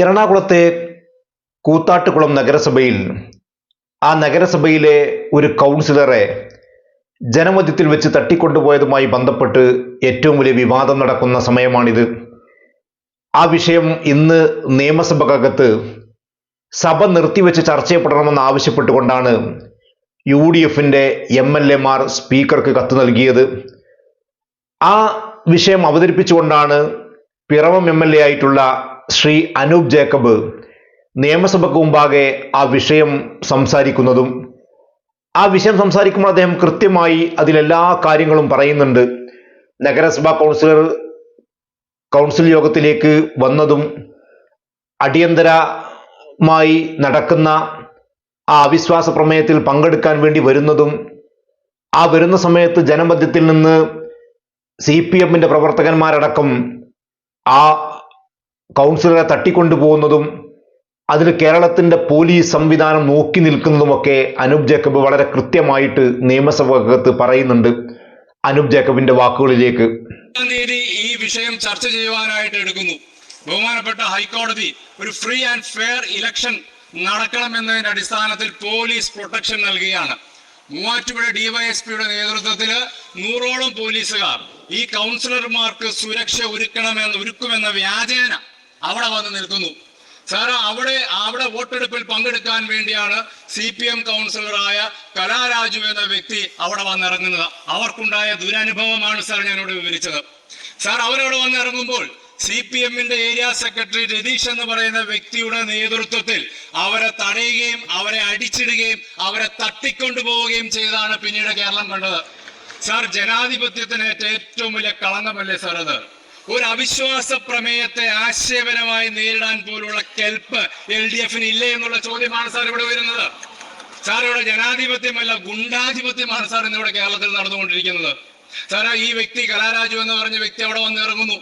എറണാകുളത്തെ കൂത്താട്ടുകുളം നഗരസഭയിൽ ആ നഗരസഭയിലെ ഒരു കൗൺസിലറെ ജനമധ്യത്തിൽ വെച്ച് തട്ടിക്കൊണ്ടുപോയതുമായി ബന്ധപ്പെട്ട് ഏറ്റവും വലിയ വിവാദം നടക്കുന്ന സമയമാണിത്. ആ വിഷയം ഇന്ന് നിയമസഭക്കകത്ത് സഭ നിർത്തിവെച്ച് ചർച്ച ചെയ്യപ്പെടണമെന്ന് ആവശ്യപ്പെട്ടുകൊണ്ടാണ് യു ഡി എഫിന്റെ എം എൽ എമാർ സ്പീക്കർക്ക് കത്ത് നൽകിയത്. ആ വിഷയം അവതരിപ്പിച്ചുകൊണ്ടാണ് പിറവം എം എൽ എ ആയിട്ടുള്ള ശ്രീ അനൂപ് ജേക്കബ് നിയമസഭയ്ക്ക് മുമ്പാകെ ആ വിഷയം സംസാരിക്കുന്നതും ആ വിഷയം സംസാരിക്കുമ്പോൾ അദ്ദേഹം കൃത്യമായി അതിലെല്ലാ കാര്യങ്ങളും പറയുന്നുണ്ട്. നഗരസഭാ കൗൺസിലർ കൗൺസിൽ യോഗത്തിലേക്ക് വന്നതും അടിയന്തരമായി നടക്കുന്ന ആ അവിശ്വാസ പ്രമേയത്തിൽ പങ്കെടുക്കാൻ വേണ്ടി വരുന്നതും ആ വരുന്ന സമയത്ത് ജനമധ്യത്തിൽ നിന്ന് സി പി എമ്മിന്റെ പ്രവർത്തകന്മാരടക്കം ആ കൗൺസിലറെ തട്ടിക്കൊണ്ടുപോകുന്നതും അതിൽ കേരളത്തിന്റെ പോലീസ് സംവിധാനം നോക്കി നിൽക്കുന്നതുമൊക്കെ അനൂപ് ജേക്കബ് വളരെ കൃത്യമായിട്ട് നിയമസഭകത്ത് പറയുന്നുണ്ട്. അനൂപ് ജേക്കബിന്റെ വാക്കുകളിലേക്ക്. ഈ വിഷയം ചർച്ച ചെയ്യുവാനായിട്ട് എടുക്കുന്നു. ബഹുമാനപ്പെട്ട ഹൈക്കോടതി ഒരു ഫ്രീ ആൻഡ് ഫെയർ ഇലക്ഷൻ നടക്കണമെന്നതിന്റെ അടിസ്ഥാനത്തിൽ പോലീസ് പ്രൊട്ടക്ഷൻ നൽകുകയാണ്. മൂവാറ്റുപുഴ ഡിവൈഎസ്പിയുടെ നേതൃത്വത്തിൽ നൂറോളം പോലീസുകാർ ഈ കൗൺസിലർമാർക്ക് സുരക്ഷ ഒരുക്കണമെന്ന് ഒരുക്കുമെന്ന വ്യാജേന അവിടെ വന്ന് നിൽക്കുന്നു. സാറ അവിടെ അവിടെ വോട്ടെടുപ്പിൽ പങ്കെടുക്കാൻ വേണ്ടിയാണ് സി പി എം കൗൺസിലറായ കലാരാജു എന്ന വ്യക്തി അവിടെ വന്നിറങ്ങുന്നത്. അവർക്കുണ്ടായ ദുരനുഭവമാണ് സാർ ഞാനിവിടെ വിവരിച്ചത്. സാർ അവരവിടെ വന്നിറങ്ങുമ്പോൾ സി പി എമ്മിന്റെ ഏരിയ സെക്രട്ടറി രതീഷ് എന്ന് പറയുന്ന വ്യക്തിയുടെ നേതൃത്വത്തിൽ അവരെ തടയുകയും അവരെ അടിച്ചിടുകയും അവരെ തട്ടിക്കൊണ്ടുപോവുകയും ചെയ്താണ് പിന്നീട് കേരളം കണ്ടത്. സാർ ജനാധിപത്യത്തിന് ഏറ്റവും വലിയ കളങ്കമല്ലേ സാർ അത്? ഒരു അവിശ്വാസ പ്രമേയത്തെ ആശയപരമായി നേരിടാൻ പോലുള്ള കെൽപ്പ് എൽ ഡി എഫിന് ഇല്ലേ എന്നുള്ള ചോദ്യമാണ് സാർ ഇവിടെ വരുന്നത്. സാർ ഇവിടെ ജനാധിപത്യമല്ല ഗുണ്ടാധിപത്യമാണ് സാർ ഇന്നിവിടെ കേരളത്തിൽ നടന്നുകൊണ്ടിരിക്കുന്നത്. സാർ ഈ വ്യക്തി കലാരാജു എന്ന് പറഞ്ഞ വ്യക്തി അവിടെ വന്ന് ഇറങ്ങുന്നു.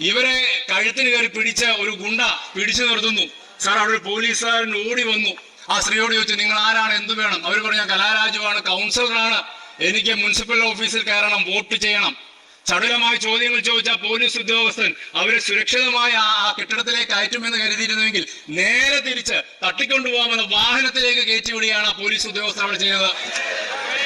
ഇവരെ കഴുത്തിന് കയറി പിടിച്ച ഒരു ഗുണ്ട പിടിച്ചു നിർത്തുന്നു. സാർ അവിടെ പോലീസുകാരൻ ഓടി വന്നു. ആ സ്ത്രീയോട് ചോദിച്ചു നിങ്ങൾ ആരാണ്? എന്ത് വേണം? അവർ പറഞ്ഞ കലാരാജുവാണ് കൗൺസിലറാണ്. എനിക്ക് മുനിസിപ്പൽ ഓഫീസിൽ കയറണം വോട്ട് ചെയ്യണം. ചടുലമായ ചോദ്യങ്ങൾ ചോദിച്ച പോലീസ് ഉദ്യോഗസ്ഥൻ അവരെ സുരക്ഷിതമായ ആ കെട്ടിടത്തിലേക്ക് അയറ്റുമെന്ന് കരുതിയിരുന്നുവെങ്കിൽ നേരെ തിരിച്ച് തട്ടിക്കൊണ്ടുപോകാമെന്ന് വാഹനത്തിലേക്ക് കയറ്റിവിടുകയാണ് ആ പോലീസ് ഉദ്യോഗസ്ഥർ അവിടെ ചെയ്തത്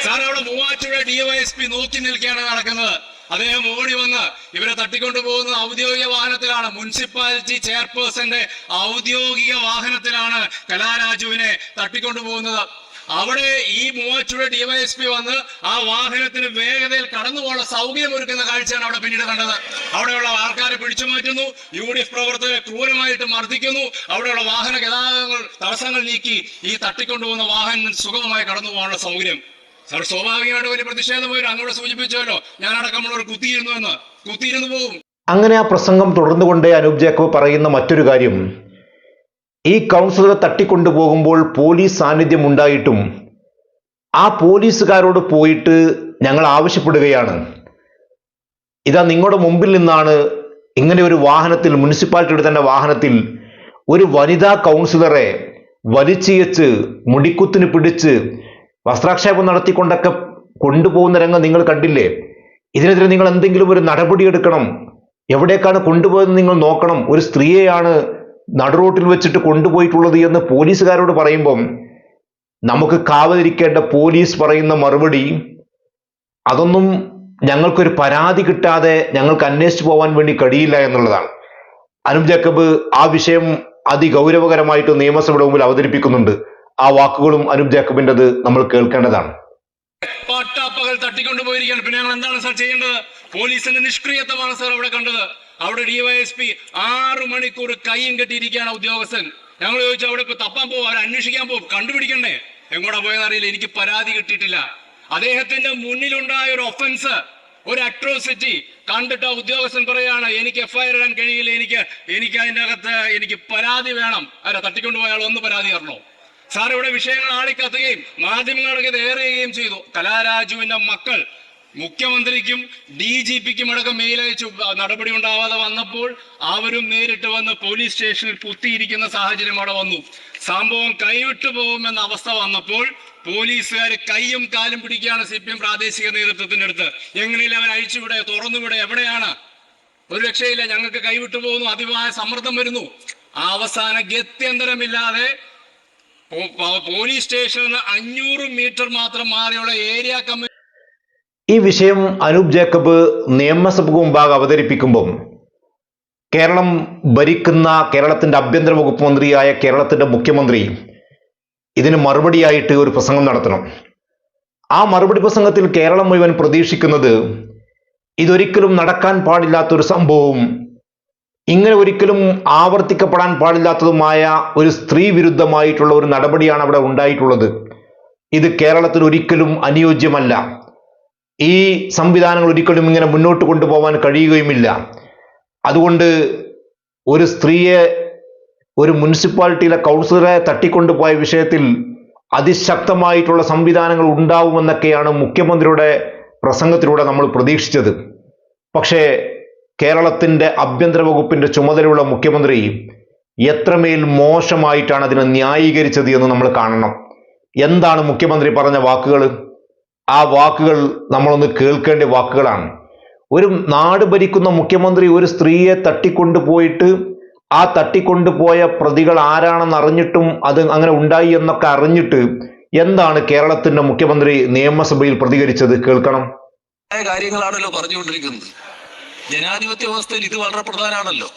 സാർ അവിടെ മൂവാറ്റുപുഴ ഡിവൈഎസ്പി നോക്കി നിൽക്കുകയാണ് നടക്കുന്നത്. അദ്ദേഹം ഓടി വന്ന് ഇവരെ തട്ടിക്കൊണ്ടുപോകുന്ന ഔദ്യോഗിക വാഹനത്തിലാണ്. മുനിസിപ്പാലിറ്റി ചെയർപേഴ്സന്റെ ഔദ്യോഗിക വാഹനത്തിലാണ് കലാരാജുവിനെ തട്ടിക്കൊണ്ടുപോകുന്നത്. അവിടെ ഈ മൂവാറ്റുപുഴ ഡിവൈഎസ്പി വന്ന് ആ വാഹനത്തിന് വേഗതയിൽ കടന്നു പോകാനുള്ള സൗകര്യം ഒരുക്കുന്ന കാഴ്ചയാണ് അവിടെ പിന്നീട് കണ്ടത്. അവിടെയുള്ള ആൾക്കാരെ പിടിച്ചു മാറ്റുന്നു യു ഡി എഫ് പ്രവർത്തകരെ ക്രൂരമായിട്ട് മർദ്ദിക്കുന്നു അവിടെയുള്ള വാഹന ഗതാഗതങ്ങൾ തടസ്സങ്ങൾ നീക്കി ഈ തട്ടിക്കൊണ്ടുപോകുന്ന വാഹനം സുഗമമായി കടന്നു പോകാനുള്ള സൗകര്യം. സാർ സ്വാഭാവികമായിട്ട് വലിയ പ്രതിഷേധം വരും. അങ്ങോട്ട് സൂചിപ്പിച്ചല്ലോ ഒരു കുത്തിയിരുന്നു എന്ന് കുത്തിയിരുന്നു പോകും. അങ്ങനെ ആ പ്രസംഗം തുടർന്നുകൊണ്ടേ അനൂപ് ജേക്കബ് പറയുന്ന മറ്റൊരു കാര്യം. ഈ കൗൺസിലറെ തട്ടിക്കൊണ്ടുപോകുമ്പോൾ പോലീസ് സാന്നിധ്യം ഉണ്ടായിട്ടും ആ പോലീസുകാരോട് പോയിട്ട് ഞങ്ങൾ ആവശ്യപ്പെടുകയാണ്. ഇതാ നിങ്ങളുടെ മുമ്പിൽ നിന്നാണ് ഇങ്ങനെ ഒരു വാഹനത്തിൽ മുനിസിപ്പാലിറ്റിയുടെ തന്നെ വാഹനത്തിൽ ഒരു വനിതാ കൗൺസിലറെ വലിച്ചിയച്ച് മുടിക്കുത്തിന് പിടിച്ച് വസ്ത്രാക്ഷേപം നടത്തിക്കൊണ്ടൊക്കെ കൊണ്ടുപോകുന്ന രംഗം നിങ്ങൾ കണ്ടില്ലേ? ഇതിനെതിരെ നിങ്ങൾ എന്തെങ്കിലും ഒരു നടപടി എടുക്കണം എവിടേക്കാണ് കൊണ്ടുപോയതെന്ന് നിങ്ങൾ നോക്കണം. ഒരു സ്ത്രീയെയാണ് നടുറോട്ടിൽ വെച്ചിട്ട് കൊണ്ടുപോയിട്ടുള്ളത് എന്ന് പോലീസുകാരോട് പറയുമ്പം നമുക്ക് കാവലിരിക്കേണ്ട പോലീസ് പറയുന്ന മറുപടി അതൊന്നും ഞങ്ങൾക്കൊരു പരാതി കിട്ടാതെ ഞങ്ങൾക്ക് അന്വേഷിച്ചു പോകാൻ വേണ്ടി കഴിയില്ല എന്നുള്ളതാണ്. അനൂപ് ജേക്കബ് ആ വിഷയം അതിഗൗരവകരമായിട്ട് നിയമസഭയുടെ മുമ്പിൽ അവതരിപ്പിക്കുന്നുണ്ട്. ആ വാക്കുകളും അനൂപ് ജേക്കബിന്റെത് നമ്മൾ കേൾക്കേണ്ടതാണ്. പട്ടാപ്പകൽ തട്ടിക്കൊണ്ടുപോയിരിക്കുകയാണ്. പിന്നെ ഞങ്ങൾ എന്താണ് സാർ ചെയ്യേണ്ടത്? പോലീസിന്റെ നിഷ്ക്രിയത്വമാണ് സാർ അവിടെ കണ്ടത്. അവിടെ ഡിവൈഎസ്പി ആറു മണിക്കൂർ കൈയും കെട്ടിയിരിക്കുകയാണ് ഉദ്യോഗസ്ഥൻ. ഞങ്ങൾ ചോദിച്ചു അവിടെ ഇപ്പൊ തപ്പാൻ പോകും അവരെ അന്വേഷിക്കാൻ പോകും കണ്ടുപിടിക്കണ്ടേ? എങ്ങോട്ടാ പോയെന്ന് അറിയില്ല എനിക്ക് പരാതി കിട്ടിയിട്ടില്ല. അദ്ദേഹത്തിന്റെ മുന്നിലുണ്ടായ ഒരു ഒഫൻസ് ഒരു അട്രോസിറ്റി കണ്ടിട്ട് ആ ഉദ്യോഗസ്ഥൻ പറയാണ് എനിക്ക് എഫ്ഐആർ ഇടാൻ കഴിയില്ല എനിക്ക് എനിക്ക് അതിന്റെ അകത്ത് എനിക്ക് പരാതി വേണം. അല്ല തട്ടിക്കൊണ്ടു പോയാൽ ഒന്ന് പരാതി തരണോ? സാർ ഇവിടെ വിഷയങ്ങൾ ആളിക്കത്തുകയും മാധ്യമങ്ങൾക്ക് ഇത് ഏറുകയും ചെയ്തു. കലാരാജുവിന്റെ മക്കൾ മുഖ്യമന്ത്രിക്കും ഡി ജി പിക്കും അടക്കം മെയിൽ അയച്ചു നടപടി ഉണ്ടാവാതെ വന്നപ്പോൾ അവരും നേരിട്ട് വന്ന് പോലീസ് സ്റ്റേഷനിൽ കുത്തിയിരിക്കുന്ന സാഹചര്യം അവിടെ വന്നു. സംഭവം കൈവിട്ടു പോകുമെന്ന അവസ്ഥ വന്നപ്പോൾ പോലീസുകാർ കൈയും കാലും പിടിക്കുകയാണ് സി പി എം പ്രാദേശിക നേതൃത്വത്തിന്റെ അടുത്ത്. എങ്ങനെയും അവർ അഴിച്ചുവിടെ തുറന്നുവിടെ എവിടെയാണ്? ഒരു രക്ഷയില്ല ഞങ്ങൾക്ക് കൈവിട്ടു പോകുന്നു അതിവായ സമ്മർദ്ദം വരുന്നു. അവസാന ഗത്യന്തരമില്ലാതെ പോലീസ് സ്റ്റേഷനിൽ അഞ്ഞൂറ് മീറ്റർ മാത്രം മാറിയുള്ള ഏരിയ കമ്മിറ്റി ഈ വിഷയം അനൂപ് ജേക്കബ് നിയമസഭ മുമ്പാകെ അവതരിപ്പിക്കുമ്പം കേരളം ഭരിക്കുന്ന കേരളത്തിന്റെ ആഭ്യന്തര വകുപ്പ് മന്ത്രിയായ കേരളത്തിന്റെ മുഖ്യമന്ത്രി ഇതിന് മറുപടിയായിട്ട് ഒരു പ്രസംഗം നടത്തണം. ആ മറുപടി പ്രസംഗത്തിൽ കേരളം മുഴുവൻ പ്രതീക്ഷിക്കുന്നത് ഇതൊരിക്കലും നടക്കാൻ പാടില്ലാത്തൊരു സംഭവവും ഇങ്ങനെ ഒരിക്കലും ആവർത്തിക്കപ്പെടാൻ പാടില്ലാത്തതുമായ ഒരു സ്ത്രീ വിരുദ്ധമായിട്ടുള്ള ഒരു നടപടിയാണ് അവിടെ ഉണ്ടായിട്ടുള്ളത്. ഇത് കേരളത്തിൽ ഒരിക്കലും അനുയോജ്യമല്ല. ഈ സംവിധാനങ്ങൾ ഒരിക്കലും ഇങ്ങനെ മുന്നോട്ട് കൊണ്ടുപോകാൻ കഴിയുകയുമില്ല. അതുകൊണ്ട് ഒരു സ്ത്രീയെ ഒരു മുനിസിപ്പാലിറ്റിയിലെ കൗൺസിലറെ തട്ടിക്കൊണ്ടുപോയ വിഷയത്തിൽ അതിശക്തമായിട്ടുള്ള സംവിധാനങ്ങൾ ഉണ്ടാവുമെന്നൊക്കെയാണ് മുഖ്യമന്ത്രിയുടെ പ്രസംഗത്തിലൂടെ നമ്മൾ പ്രതീക്ഷിച്ചത്. പക്ഷേ കേരളത്തിന്റെ ആഭ്യന്തര വകുപ്പിന്റെ ചുമതലയുള്ള മുഖ്യമന്ത്രി എത്രമേൽ മോശമായിട്ടാണ് അതിനെ ന്യായീകരിച്ചത് എന്ന് നമ്മൾ കാണണം. എന്താണ് മുഖ്യമന്ത്രി പറഞ്ഞ വാക്കുകൾ ആ വാക്കുകൾ നമ്മളൊന്ന് കേൾക്കേണ്ട വാക്കുകളാണ്. ഒരു നാട് ഭരിക്കുന്ന മുഖ്യമന്ത്രി ഒരു സ്ത്രീയെ തട്ടിക്കൊണ്ടുപോയിട്ട് ആ തട്ടിക്കൊണ്ടുപോയ പ്രതികൾ ആരാണെന്ന് അറിഞ്ഞിട്ടും അത് അങ്ങനെ ഉണ്ടായി എന്നൊക്കെ അറിഞ്ഞിട്ട് എന്താണ് കേരളത്തിന്റെ മുഖ്യമന്ത്രി നിയമസഭയിൽ പ്രതികരിച്ചത്? കേൾക്കണം. കാര്യങ്ങളാണല്ലോ പറഞ്ഞുകൊണ്ടിരിക്കുന്നത്. ജനാധിപത്യ വ്യവസ്ഥയിൽ ഇത് വളരെ പ്രധാനമാണല്ലോ.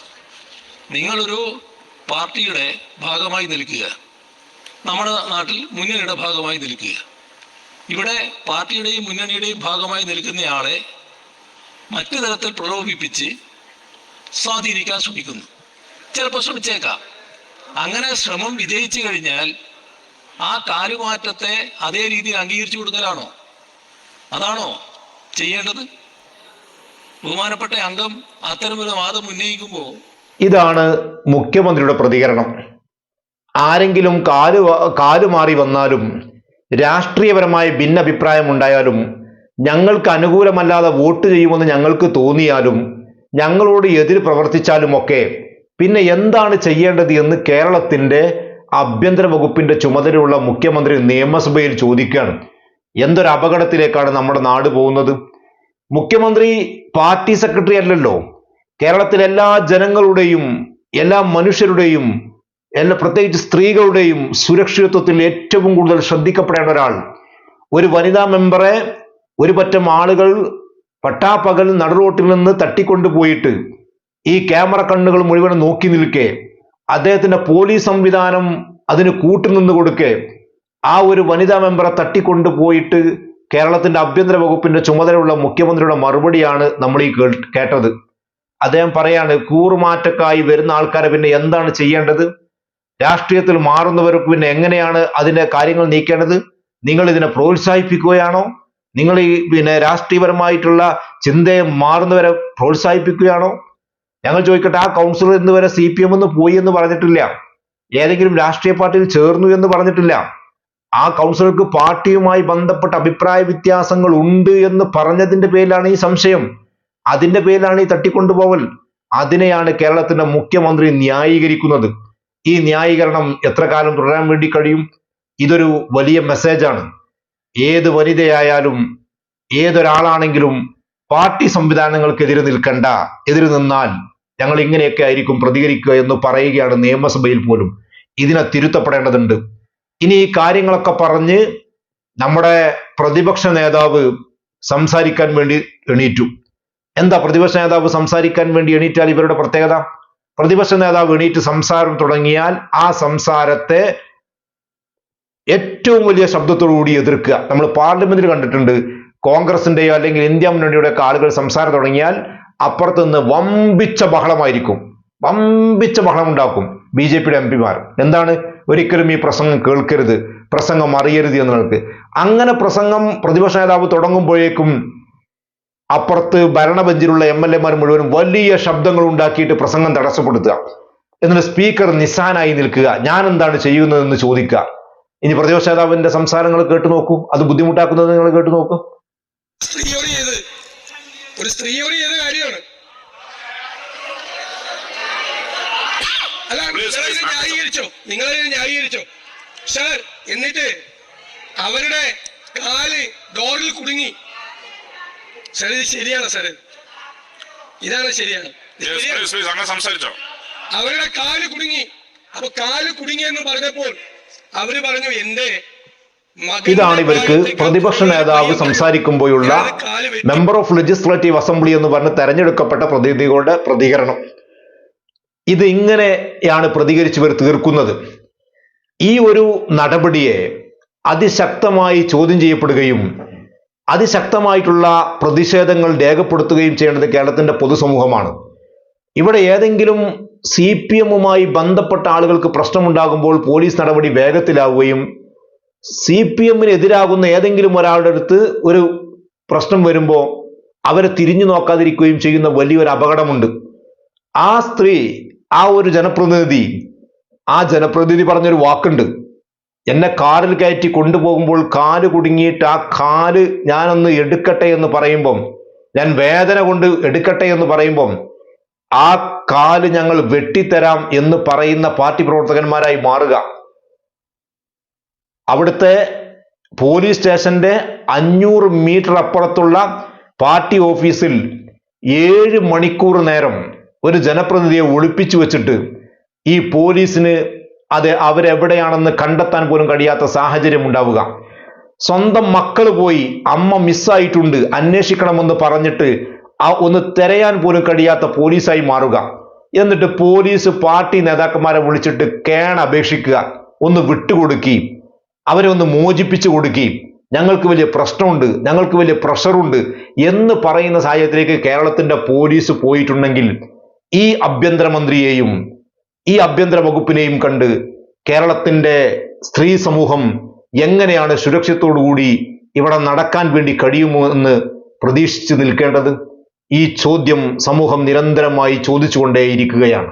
നിങ്ങളൊരു പാർട്ടിയുടെ ഭാഗമായി നിൽക്കുക. നമ്മുടെ നാട്ടിൽ മുന്നണിയുടെ ഭാഗമായി നിൽക്കുക. ഇവിടെ പാർട്ടിയുടെയും മുന്നണിയുടെയും ഭാഗമായി നിൽക്കുന്നയാളെ മറ്റു തരത്തിൽ പ്രലോഭിപ്പിച്ച് സ്വാധീനിക്കാൻ ശ്രമിക്കുന്നു. ചിലപ്പോൾ ശ്രമിച്ചേക്കാം. അങ്ങനെ ശ്രമം വിജയിച്ചു കഴിഞ്ഞാൽ ആ കാലുമാറ്റത്തെ അതേ രീതിയിൽ അംഗീകരിച്ചു കൊടുക്കലാണോ? അതാണോ ചെയ്യേണ്ടത്? ബഹുമാനപ്പെട്ട അംഗം അത്തരമൊരു വാദം ഉന്നയിക്കുമ്പോൾ ഇതാണ് മുഖ്യമന്ത്രിയുടെ പ്രതികരണം. ആരെങ്കിലും കാൽ കാലുമാറി കാൽ വന്നാലും രാഷ്ട്രീയപരമായ ഭിന്നഭിപ്രായം ഉണ്ടായാലും ഞങ്ങൾക്ക് അനുകൂലമല്ലാതെ വോട്ട് ചെയ്യുമെന്ന് ഞങ്ങൾക്ക് തോന്നിയാലും ഞങ്ങളോട് എതിര് പ്രവർത്തിച്ചാലുമൊക്കെ പിന്നെ എന്താണ് ചെയ്യേണ്ടത് എന്ന് കേരളത്തിന്റെ ആഭ്യന്തര വകുപ്പിന്റെ ചുമതലയുള്ള മുഖ്യമന്ത്രി നിയമസഭയിൽ ചോദിക്കുകയാണ്. എന്തൊരു അപകടത്തിലേക്കാണ് നമ്മുടെ നാട് പോകുന്നത്? മുഖ്യമന്ത്രി പാർട്ടി സെക്രട്ടറി അല്ലല്ലോ. കേരളത്തിലെ എല്ലാ ജനങ്ങളുടെയും എല്ലാ മനുഷ്യരുടെയും എല്ലാ പ്രത്യേകിച്ച് സ്ത്രീകളുടെയും സുരക്ഷിതത്വത്തിൽ ഏറ്റവും കൂടുതൽ ശ്രദ്ധിക്കപ്പെടേണ്ട ഒരാൾ. ഒരു വനിതാ മെമ്പറെ ഒരു പറ്റം ആളുകൾ പട്ടാപ്പകൽ നടുറോട്ടിൽ നിന്ന് തട്ടിക്കൊണ്ടുപോയിട്ട് ഈ ക്യാമറ കണ്ണുകൾ മുഴുവൻ നോക്കി നിൽക്കെ അദ്ദേഹത്തിന്റെ പോലീസ് സംവിധാനം അതിന് കൂട്ടുനിന്ന് കൊടുക്കെ ആ ഒരു വനിതാ മെമ്പറെ തട്ടിക്കൊണ്ടുപോയിട്ട് കേരളത്തിന്റെ ആഭ്യന്തര വകുപ്പിന്റെ ചുമതലയുള്ള മുഖ്യമന്ത്രിയുടെ മറുപടിയാണ് നമ്മൾ ഈ കേട്ടത്. അദ്ദേഹം പറയാണ് കൂറുമാറ്റക്കായി വരുന്ന ആൾക്കാരെ പിന്നെ എന്താണ് ചെയ്യേണ്ടത്? രാഷ്ട്രീയത്തിൽ മാറുന്നവർക്ക് പിന്നെ എങ്ങനെയാണ് അതിന്റെ കാര്യങ്ങൾ നീക്കേണ്ടത്? നിങ്ങൾ ഇതിനെ പ്രോത്സാഹിപ്പിക്കുകയാണോ? നിങ്ങൾ ഈ പിന്നെ രാഷ്ട്രീയപരമായിട്ടുള്ള ചിന്തയെ മാറുന്നവരെ പ്രോത്സാഹിപ്പിക്കുകയാണോ? ഞങ്ങൾ ചോദിക്കട്ടെ ആ കൗൺസിലർ ഇന്ന് വരെ സി പി എം എന്ന് പോയി എന്ന് പറഞ്ഞിട്ടില്ല. ഏതെങ്കിലും രാഷ്ട്രീയ പാർട്ടിയിൽ ചേർന്നു എന്ന് പറഞ്ഞിട്ടില്ല. ആ കൗൺസിലർക്ക് പാർട്ടിയുമായി ബന്ധപ്പെട്ട അഭിപ്രായ വ്യത്യാസങ്ങൾ ഉണ്ട് എന്ന് പറഞ്ഞതിന്റെ പേരിലാണ് ഈ സംശയം. അതിന്റെ പേരിലാണ് ഈ തട്ടിക്കൊണ്ടുപോവൽ അതിനെയാണ് കേരളത്തിന്റെ മുഖ്യമന്ത്രി ന്യായീകരിക്കുന്നത്. ഈ ന്യായീകരണം എത്ര കാലം തുടരാൻ വേണ്ടി കഴിയും? ഇതൊരു വലിയ മെസ്സേജാണ് ഏത് വനിതയായാലും ഏതൊരാളാണെങ്കിലും പാർട്ടി സംവിധാനങ്ങൾക്കെതിരെ നിൽക്കണ്ട. എതിര് നിന്നാൽ ഞങ്ങൾ ഇങ്ങനെയൊക്കെ ആയിരിക്കും പ്രതികരിക്കുക എന്ന് പറയുകയാണ് നിയമസഭയിൽ പോലും. ഇതിനെ തിരുത്തപ്പെടേണ്ടതുണ്ട്. ഇനി ഈ കാര്യങ്ങളൊക്കെ പറഞ്ഞ് നമ്മുടെ പ്രതിപക്ഷ നേതാവ് സംസാരിക്കാൻ വേണ്ടി എണീറ്റു. എന്താ പ്രതിപക്ഷ നേതാവ് സംസാരിക്കാൻ വേണ്ടി എണീറ്റാൽ ഇവരുടെ പ്രത്യേകത? പ്രതിപക്ഷ നേതാവ് എണീറ്റ് സംസാരം തുടങ്ങിയാൽ ആ സംസാരത്തെ ഏറ്റവും വലിയ ശബ്ദത്തോടുകൂടി എതിർക്കുക. നമ്മൾ പാർലമെന്റിൽ കണ്ടിട്ടുണ്ട് കോൺഗ്രസിന്റെയോ അല്ലെങ്കിൽ ഇന്ത്യ മുന്നണിയുടെ ഒക്കെ ആളുകൾ സംസാരം തുടങ്ങിയാൽ അപ്പുറത്ത് നിന്ന് വമ്പിച്ച ബഹളമായിരിക്കും. വമ്പിച്ച ബഹളം ഉണ്ടാക്കും ബി ജെ പിയുടെ എം പിമാർ. എന്താണ്? ഒരിക്കലും ഈ പ്രസംഗം കേൾക്കരുത്. പ്രസംഗം അറിയരുത് എന്നുള്ളത് അങ്ങനെ പ്രസംഗം പ്രതിപക്ഷ നേതാവ് തുടങ്ങുമ്പോഴേക്കും അപ്പുറത്ത് ഭരണബെഞ്ചിലുള്ള എം എൽ എമാർ മുഴുവനും വലിയ ശബ്ദങ്ങൾ ഉണ്ടാക്കിയിട്ട് പ്രസംഗം തടസ്സപ്പെടുത്തുക. എന്നിട്ട് സ്പീക്കർ നിസ്സാനായി നിൽക്കുക. ഞാൻ എന്താണ് ചെയ്യുന്നതെന്ന് ചോദിക്കുക. ഇനി പ്രതിപക്ഷ നേതാവിന്റെ സംസാരങ്ങൾ കേട്ടു നോക്കൂ. അത് ബുദ്ധിമുട്ടാക്കുന്നത് നിങ്ങൾ കേട്ടു നോക്കൂ. സ്ത്രീയോട് ചെയ്ത്. ഒരു സ്ത്രീയോട് ചെയ്ത കാര്യമാണ്. അല്ല നിങ്ങളതിനെ ന്യായീകരിച്ചോ? നിങ്ങളതിനെ ന്യായീകരിച്ചോ? സാർ എന്നിട്ട് അവരുടെ കാൽ ഡോറിൽ കുടുങ്ങി. സാർ ഇത് ശരിയാണ് സാർ. ഇതാണ് ശരിയാണ്. അങ്ങനെ സംസാരിച്ചോ. അവരുടെ കാൽ കുടുങ്ങി. അപ്പൊ കാൽ കുടുങ്ങി എന്ന് പറഞ്ഞപ്പോൾ അവർ പറഞ്ഞു എന്റെ ഇതാണ് ഇവർക്ക് പ്രതിപക്ഷ നേതാവ്. സംസാരിക്കുമ്പോഴുള്ള മെമ്പർ ഓഫ് ലെജിസ്ലേറ്റീവ് അസംബ്ലി എന്ന് പറഞ്ഞ് തെരഞ്ഞെടുക്കപ്പെട്ട പ്രതിനിധികളുടെ പ്രതികരണം. ഇത് ഇങ്ങനെയാണ് പ്രതികരിച്ചവർ തീർക്കുന്നത്. ഈ ഒരു നടപടിയെ അതിശക്തമായി ചോദ്യം ചെയ്യപ്പെടുകയും അതിശക്തമായിട്ടുള്ള പ്രതിഷേധങ്ങൾ രേഖപ്പെടുത്തുകയും ചെയ്യേണ്ടത് കേരളത്തിന്റെ പൊതുസമൂഹമാണ്. ഇവിടെ ഏതെങ്കിലും സി പി എമ്മുമായി ബന്ധപ്പെട്ട ആളുകൾക്ക് പ്രശ്നമുണ്ടാകുമ്പോൾ പോലീസ് നടപടി വേഗത്തിലാവുകയും സി പി എമ്മിനെതിരാകുന്ന ഏതെങ്കിലും ഒരാളുടെ അടുത്ത് ഒരു പ്രശ്നം വരുമ്പോൾ അവരെ തിരിഞ്ഞു നോക്കാതിരിക്കുകയും ചെയ്യുന്ന വലിയൊരു അപകടമുണ്ട്. ആ സ്ത്രീ ആ ഒരു ജനപ്രതിനിധി ആ ജനപ്രതിനിധി പറഞ്ഞൊരു വാക്കുണ്ട്. എന്നെ കാറിൽ കയറ്റി കൊണ്ടുപോകുമ്പോൾ കാൽ കുടുങ്ങിയിട്ട് ആ കാൽ ഞാനൊന്ന് എടുക്കട്ടെ എന്ന് പറയുമ്പം ഞാൻ വേദന കൊണ്ട് എടുക്കട്ടെ എന്ന് പറയുമ്പം ആ കാൽ ഞങ്ങൾ വെട്ടിത്തരാം എന്ന് പറയുന്ന പാർട്ടി പ്രവർത്തകന്മാരായി മാറുക. അവിടുത്തെ പോലീസ് സ്റ്റേഷന്റെ അഞ്ഞൂറ് മീറ്റർ അപ്പുറത്തുള്ള പാർട്ടി ഓഫീസിൽ ഏഴ് മണിക്കൂർ നേരം ഒരു ജനപ്രതിനിധിയെ ഒളിപ്പിച്ചു വെച്ചിട്ട് ഈ പോലീസിന് അത് അവരെവിടെയാണെന്ന് കണ്ടെത്താൻ പോലും കഴിയാത്ത സാഹചര്യം ഉണ്ടാവുക. സ്വന്തം മക്കൾ പോയി അമ്മ മിസ്സായിട്ടുണ്ട് അന്വേഷിക്കണമെന്ന് പറഞ്ഞിട്ട് ആ ഒന്ന് തിരയാൻ പോലും കഴിയാത്ത പോലീസായി മാറുക. എന്നിട്ട് പോലീസ് പാർട്ടി നേതാക്കന്മാരെ വിളിച്ചിട്ട് കേൺ അപേക്ഷിക്കുക. ഒന്ന് വിട്ടുകൊടുക്കുകയും അവരെ ഒന്ന് മോചിപ്പിച്ചു കൊടുക്കുകയും ഞങ്ങൾക്ക് വലിയ പ്രശ്നമുണ്ട് ഞങ്ങൾക്ക് വലിയ പ്രഷറുണ്ട് എന്ന് പറയുന്ന സാഹചര്യത്തിലേക്ക് കേരളത്തിന്റെ പോലീസ് പോയിട്ടുണ്ടെങ്കിൽ ഈ ആഭ്യന്തരമന്ത്രിയെയും ഈ ആഭ്യന്തര വകുപ്പിനെയും കണ്ട് കേരളത്തിന്റെ സ്ത്രീ സമൂഹം എങ്ങനെയാണ് സുരക്ഷിതത്തോടുകൂടി ഇവിടെ നടക്കാൻ വേണ്ടി കഴിയുമോ എന്ന് പ്രതീക്ഷിച്ചു നിൽക്കേണ്ടത്? ഈ ചോദ്യം സമൂഹം നിരന്തരമായി ചോദിച്ചുകൊണ്ടേയിരിക്കുകയാണ്.